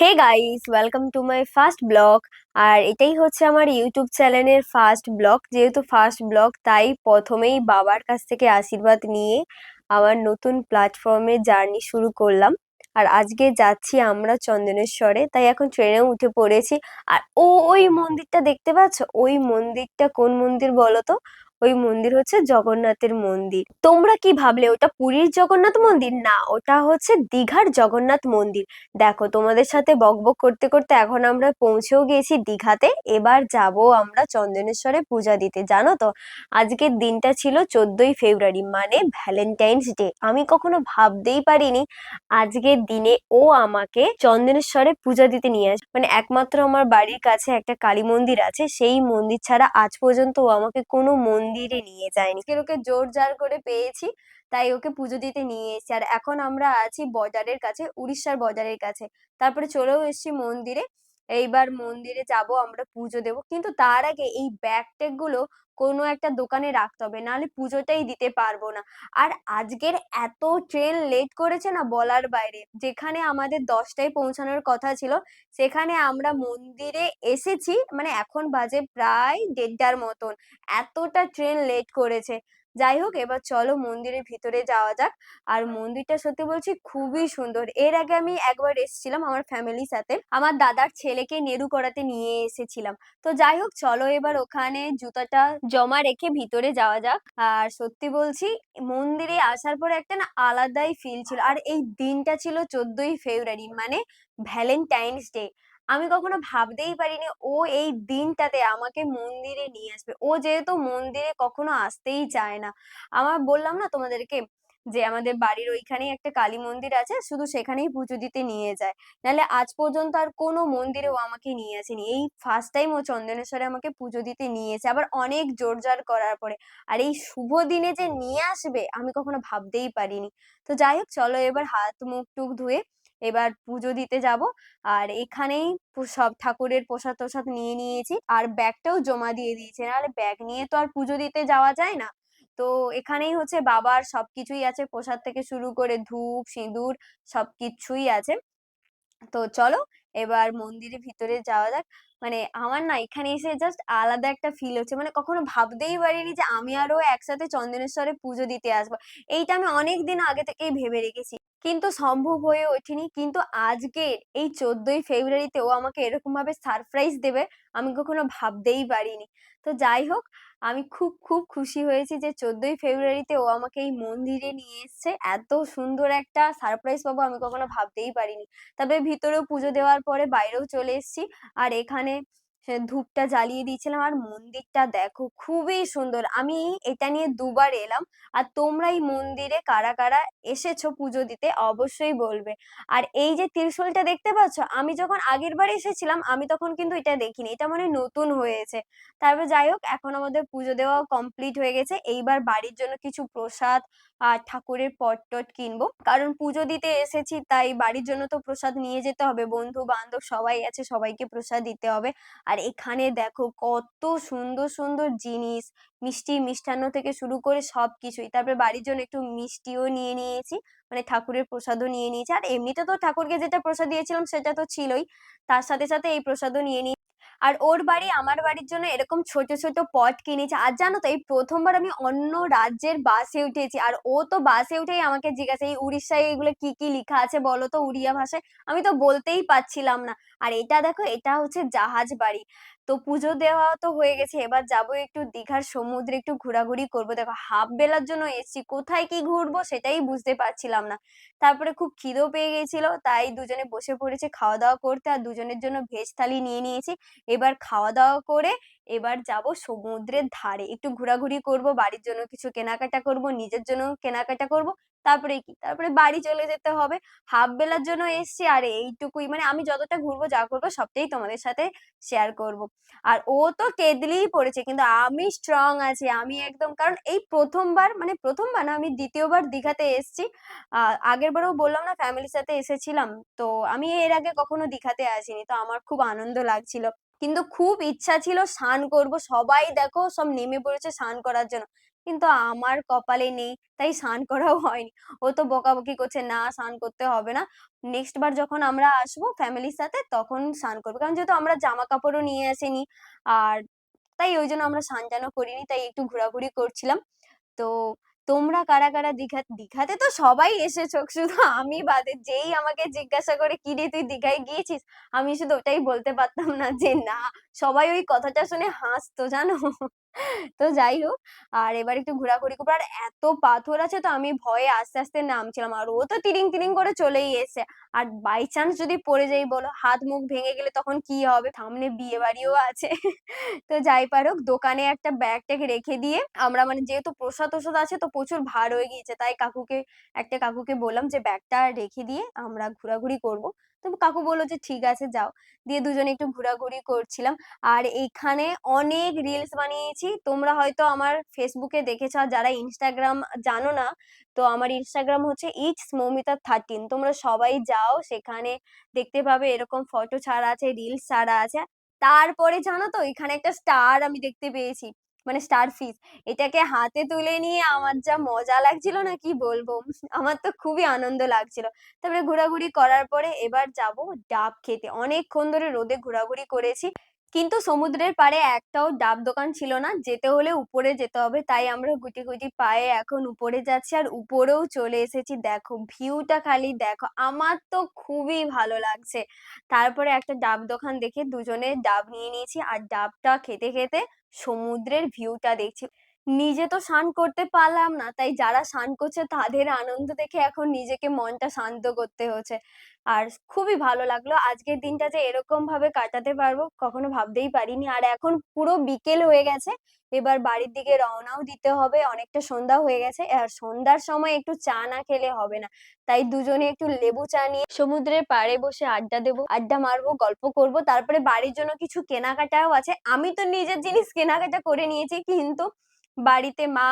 Hey guys welcome to my first blog আর এটাই হচ্ছে আমার ইউটিউব চ্যানেলের ফার্স্ট ব্লগ যেহেতু ফার্স্ট ব্লগ তাই প্রথমেই বাবার কাছ থেকে আশীর্বাদ নিয়ে আমার নতুন প্ল্যাটফর্মে জার্নি শুরু করলাম। আর আজকে যাচ্ছি আমরা চন্দনেশ্বরে, তাই এখন ট্রেনে উঠে পড়েছি। আর ও, ওই মন্দিরটা দেখতে পাচ্ছ? ওই মন্দিরটা কোন মন্দির বলো তো? ওই মন্দির হচ্ছে জগন্নাথের মন্দির। তোমরা কি ভাবলে ওটা পুরীর জগন্নাথ মন্দির? না, ওটা হচ্ছে দীঘার জগন্নাথ মন্দির। দেখো, তোমাদের সাথে বকবক করতে করতে এখন আমরা পৌঁছেও গিয়েছি দীঘাতে। এবার যাব আমরা চন্দনেশ্বরে পূজা দিতে, জানো তো? আজকের দিনটা ছিল চোদ্দই ফেব্রুয়ারি মানে ভ্যালেন্টাইন্স ডে। আমি কখনো ভাবতেই পারিনি আজকের দিনে ও আমাকে চন্দনেশ্বরে পূজা দিতে নিয়ে আসবে। মানে একমাত্র আমার বাড়ির কাছে একটা কালী মন্দির আছে, সেই মন্দির ছাড়া আজ পর্যন্ত ও আমাকে কোনো মন্দিরে নিয়ে যায়নি। ওকে জোর জার করে পেয়েছি, তাই ওকে পুজো দিতে নিয়ে এসেছি। আর এখন আমরা আছি বর্ডারের কাছে, উড়িষ্যার বর্ডারের কাছে। তারপরে চলেও এসেছি মন্দিরে। এইবার মন্দিরে যাব, আমরা পুজো দেব। কিন্তু তার আগে এই ব্যাগ ট্যাগগুলো কোনো একটা দোকানে রাখতে হবে, নাহলে পুজোটাই দিতে পারব না। আর আজকের এত ট্রেন লেট করেছে না বলার বাইরে। যেখানে আমাদের দশটায় পৌঁছানোর কথা ছিল, সেখানে আমরা মন্দিরে এসেছি মানে এখন বাজে প্রায় দেড়টার মতন। এতটা ট্রেন লেট করেছে। যাই হোক, এবার চলো মন্দিরের ভিতরে যাওয়া যাক। আর মন্দিরটা সত্যি বলছি খুবই সুন্দর। এর আগে আমি একবার এসেছিলাম আমার ফ্যামিলির সাথে। আমার দাদার ছেলেকে নেরু করাতে নিয়ে এসেছিলাম। তো যাই হোক, চলো এবার ওখানে জুতাটা জমা রেখে ভিতরে যাওয়া যাক। আর সত্যি বলছি, মন্দিরে আসার পর একটা না আলাদাই ফিল ছিল। আর এই দিনটা ছিল চোদ্দই ফেব্রুয়ারি মানে ভ্যালেন্টাইন্স ডে। আমি কখনো ভাবতেই পারিনি, ও এই দিনটাতে আমাকে মন্দিরে নিয়ে আসবে। ও যেহেতু মন্দিরে কখনো আসতেই চায় না। আমার বললাম না তোমাদেরকে যে আমাদের বাড়ির ওইখানেই একটা কালী মন্দির আছে, শুধু সেখানেই পুজো দিতে নিয়ে যায়। নাহলে আজ পর্যন্ত আর কোনো মন্দিরে ও আমাকে নিয়ে আসেনি। এই ফার্স্ট টাইম ও চন্দনেশ্বরে আমাকে পুজো দিতে নিয়েছে আবার অনেক জোর জোরজার করার পরে। আর এই শুভ দিনে যে নিয়ে আসবে, আমি কখনো ভাবতেই পারিনি। তো যাই হোক, চলো এবার হাত মুখ টুক ধুয়ে এবার পুজো দিতে যাব। আর এখানেই সব ঠাকুরের প্রসাদ টোসাদ নিয়ে নিয়েছি। আর ব্যাগটাও জমা দিয়ে দিয়েছি নাহলে ব্যাগ নিয়ে তো আর পুজো দিতে যাওয়া যায় না। তো এখানেই হচ্ছে বাবার সবকিছুই আছে। প্রসাদ থেকে শুরু করে ধূপ, সিঁদুর সবকিছুই আছে। তো চলো এবার মন্দিরের ভিতরে যাওয়া যাক। মানে আমার না এখানে এসে জাস্ট আলাদা একটা ফিল হচ্ছে। মানে কখনো ভাবতেই পারিনি যে আমি আরও একসাথে চন্দনেশ্বরে পুজো দিতে আসব। এইটা আমি অনেক দিন আগে থেকেই ভেবে রেখেছি। কিন্তু সম্ভব হয়ে ওঠেনি। কিন্তু আজকের এই চোদ্দই ফেব্রুয়ারিতে ও আমাকে এরকম ভাবে সারপ্রাইজ দেবে, আমি কখনো ভাবতেই পারিনি। তো যাই হোক, আমি খুব খুব খুশি হয়েছি যে চোদ্দই ফেব্রুয়ারিতে ও আমাকে এই মন্দিরে নিয়ে এসছে। এত সুন্দর একটা সারপ্রাইজ পাবো আমি কখনো ভাবতেই পারিনি। তবে ভিতরেও পুজো দেওয়ার পরে বাইরেও চলে এসেছি। আর এখানে ধূপটা জ্বালিয়ে দিয়েছিলাম। আর মন্দিরটা দেখো খুবই সুন্দর। আমি এটা নিয়ে দুবার এলাম। আর তোমরা এই মন্দিরে কারা কারা এসেছ পুজো দিতে অবশ্যই বলবে। আর এই যে ত্রিশূলটা দেখতে পাচ্ছ, আমি যখন আগের বার এসেছিলাম, আমি তখন কিন্তু এটা দেখিনি। এটা মানে নতুন হয়েছে। তারপর যাই হোক, এখন আমাদের পুজো দেওয়া কমপ্লিট হয়ে গেছে। এইবার বাড়ির জন্য কিছু প্রসাদ আর ঠাকুরের পট টট কিনবো। কারণ পুজো দিতে এসেছি, তাই বাড়ির জন্য তো প্রসাদ নিয়ে যেতে হবে। বন্ধু বান্ধব সবাই আছে, সবাইকে প্রসাদ দিতে হবে। আর এখানে দেখো কত সুন্দর সুন্দর জিনিস। মিষ্টি মিষ্টান্ন থেকে শুরু করে সব কিছুই তারপরে বাড়ির জন্য একটু মিষ্টিও নিয়ে নিয়েছি মানে ঠাকুরের প্রসাদও নিয়ে নিয়েছি। আর এমনিতে তো ঠাকুরকে যেটা প্রসাদ দিয়েছিলাম সেটা তো ছিলই। তার সাথে সাথে এই প্রসাদও নিয়ে নিই আর ওর বাড়ি আমার বাড়ির জন্য এরকম ছোট ছোট পট কিনেছে। আর জানো তো, এই প্রথমবার আমি অন্য রাজ্যের বাসে উঠেছি। আর ও তো বাসে উঠেই আমাকে জিজ্ঞাসা, এই উড়িষ্যায় এগুলো কি কি লেখা আছে বলো তো উড়িয়া ভাষায়? আমি তো বলতেই পারছিলাম না। আর এটা দেখো, এটা হচ্ছে জাহাজ বাড়ি। তো পুজো দেওয়া তো হয়ে গেছে। এবার যাব একটু দীঘার সমুদ্রে একটু ঘোরাঘুরি করব। দেখো, হাফ বেলার জন্য এসছি। কোথায় কি ঘুরবো সেটাই বুঝতে পারছিলাম না। তারপরে খুব খিদেও পেয়ে গেছিল, তাই দুজনে বসে পড়েছে খাওয়া দাওয়া করতে আর দুজনের জন্য ভেজ থালি নিয়ে নিয়েছি। এবার খাওয়া দাওয়া করে এবার যাব সমুদ্রের ধারে। একটু ঘোরাঘুরি করব, বাড়ির জন্য কিছু কেনাকাটা করব, নিজের জন্য কেনাকাটা করব। তারপরে কি? তারপরে বাড়ি চলে যেতে হবে। হাফ বেলার জন্য এসছি, আর এইটুকুই। মানে আমি যতটা ঘুরবো, যা করব, সবটাই তোমাদের সাথে শেয়ার করব। আর ও তো কেদলিই পড়েছে, কিন্তু আমি স্ট্রং আছি, আমি একদম, কারণ এই প্রথমবার মানে প্রথমবার না, আমি দ্বিতীয়বার দীঘাতে এসছি। আহ আগের বারেও বললাম না ফ্যামিলির সাথে এসেছিলাম। তো আমি এর আগে কখনো দীঘাতে আসিনি, তো আমার খুব আনন্দ লাগছিল। কিন্তু খুব ইচ্ছা ছিল স্নান করব। সবাই দেখো, সব নেমে পড়েছে স্নান করার জন্য। কিন্তু আমার কপালে নেই, তাই স্নান করাও হয়নি। ও তো বকাবকি করছে, না, স্নান করতে হবে না। নেক্সট বার যখন আমরা আসব ফ্যামিলির সাথে, তখন স্নান করব। কারণ যেহেতু আমরা জামা কাপড়ও নিয়ে আসিনি, আর তাই ওই জন্য আমরা স্নান টানও করিনি, তাই একটু ঘোরাঘুরি করছিলাম। তো তোমরা কারা কারা দীঘা, দীঘাতে তো সবাই এসেছ, শুধু আমি বাদে যেই আমাকে জিজ্ঞাসা করে, কি রে, তুই দীঘায় গিয়েছিস? আমি শুধু ওটাই বলতে পারতাম না যে, না। সবাই ওই কথাটা শুনে হাসতো, জানো? তো যাই হোক, আর এবার একটু ঘোরাঘুরি করব। আর এত পাথর আছে তো আমি ভয়ে আস্তে আস্তে নামছিলাম, আর ও তো তিরিং তিরিং করে চলেই এসে আর বাই চান্স যদি পড়ে যাই বলো, হাত মুখ ভেঙে গেলে তখন কি হবে? সামনে বিয়ে বাড়িও আছে। তো যাই পারুক, দোকানে একটা ব্যাগটাকে রেখে দিয়ে আমরা মানে যেহেতু প্রসাদ ওষুধ আছে তো প্রচুর ভার হয়ে গিয়েছে, তাই কাকুকে, একটা কাকুকে বললাম যে ব্যাগটা রেখে দিয়ে আমরা ঘোরাঘুরি করব। তো কাকু বলল যে ঠিক আছে, যাও। দিয়ে দুজনে একটু ঘোরাঘুরি করছিলাম। আর এইখানে অনেক রিলস বানিয়েছি। তোমরা হয়তো আমার ফেসবুকে দেখেছ যারা ইনস্টাগ্রাম জানো না, তো আমার ইনস্টাগ্রাম হচ্ছে ইটস মৌমিতা থার্টিন তোমরা সবাই যাও, সেখানে দেখতে পাবে এরকম ফটো ছাড়া আছে রিলস ছাড়া আছে। তারপরে জানো তো, এখানে একটা স্টার আমি দেখতে পেয়েছি মানে স্টার ফিশ এটাকে হাতে তুলে নিয়ে আমার যা মজা লাগছিল না, কি বলব? আমার তো খুবই আনন্দ লাগছিল। তারপরে ঘোরাঘুরি করার পরে এবার যাব ডাব খেতে। অনেকক্ষণ ধরে রোদে ঘোরাঘুরি করেছি। কিন্তু সমুদ্রের পাড়ে একটাও ডাব দোকান ছিল না। যেতে হলে উপরে যেতে হবে। তাই আমরা গুটি গুটি পায়ে এখন উপরে যাচ্ছি আর উপরেও চলে এসেছি। দেখো, ভিউটা খালি দেখো। আমার তো খুবই ভালো লাগছে। তারপরে একটা ডাব দোকান দেখে দুজনে ডাব নিয়ে নিয়েছি। আর ডাবটা খেতে খেতে সমুদ্রের ভিউটা দেখছি। নিজে তো স্নান করতে পারলাম না, তাই যারা স্নান করছে তাদের আনন্দ দেখে এখন নিজেকে মনটা শান্ত করতে হচ্ছে। আর খুবই ভালো লাগল, আজকের দিনটা যে এরকম ভাবে কাটাতে পারব কখনো ভাবতেই পারিনি। আর এখন পুরো বিকেল হয়ে গেছে, এবার বাড়ির দিকে রওনাও দিতে হবে, অনেকটা সন্ধ্যা হয়ে গেছে, আর সন্ধ্যার সময় একটু চা না খেলে হবে না। তাই দুজনে একটু লেবু চা নিয়ে সমুদ্রের পাড়ে বসে আড্ডা দেবো, আড্ডা মারবো, গল্প করব, তারপরে বাড়ির জন্য কিছু কেনাকাটাও আছে। আমি তো নিজের জিনিস কেনাকাটা করে নিয়েছি, কিন্তু বাড়িতে মা,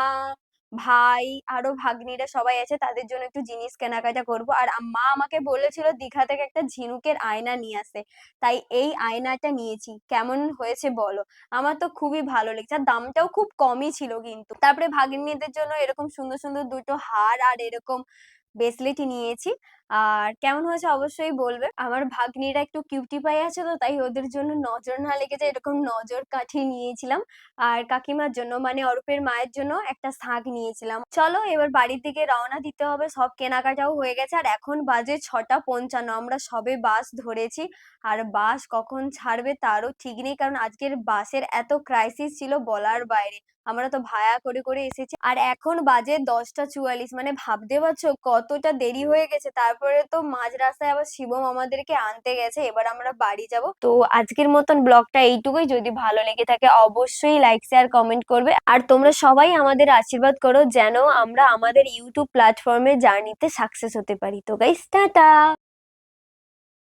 ভাই, আরও ভাগ্নিরা সবাই আছে, তাদের জন্য একটু জিনিস কেনাকাটা করব। আর মা আমাকে বলেছিল দীঘা থেকে একটা ঝিনুকের আয়না নিয়ে আসতে। তাই এই আয়নাটা নিয়েছি। কেমন হয়েছে বলো? আমার তো খুবই ভালো লেগেছে। আর দামটাও খুব কমই ছিল কিন্তু। তারপরে ভাগ্নিদের জন্য এরকম সুন্দর সুন্দর দুটো হার আর এরকম ব্রেসলেটই নিয়েছি। আর কেমন হয়েছে অবশ্যই বলবে। আমার ভাগ্নিরা একটু কিউটি পাই আছে তো, তাই ওদের জন্য নজর না লেগে যায় এরকম নজর কাঠি নিয়েছিলাম। আর কাকিমার জন্য মানে অরূপের মায়ের জন্য একটা শাক নিয়েছিলাম। চলো এবার বাড়ির দিকে রওনা দিতে হবে, সব কেনাকাটাও হয়ে গেছে। আর এখন বাজে ছটা পঞ্চান্ন, আমরা সবে বাস ধরেছি। আর বাস কখন ছাড়বে তারও ঠিক নেই, কারণ আজকের বাসের এত ক্রাইসিস ছিল বলার বাইরে। আমরা তো ভায়া করে করে এসেছি। আর এখন বাজে দশটা চুয়াল্লিশ মানে ভাবতে পারছ কতটা দেরি হয়ে গেছে তারপরে তো মাঝ রাস্তায় আবার শিবম আমাদেরকে আনতে গেছে, এবার আমরা বাড়ি যাব। তো আজকের মতন ব্লগটা এইটুকুই, যদি ভালো লেগে থাকে অবশ্যই লাইক শেয়ার কমেন্ট করবে। আর তোমরা সবাই আমাদের আশীর্বাদ করো যেন আমরা আমাদের ইউটিউব প্ল্যাটফর্মে জার্নিতে সাকসেস হতে পারি। তো গাইস টাটা!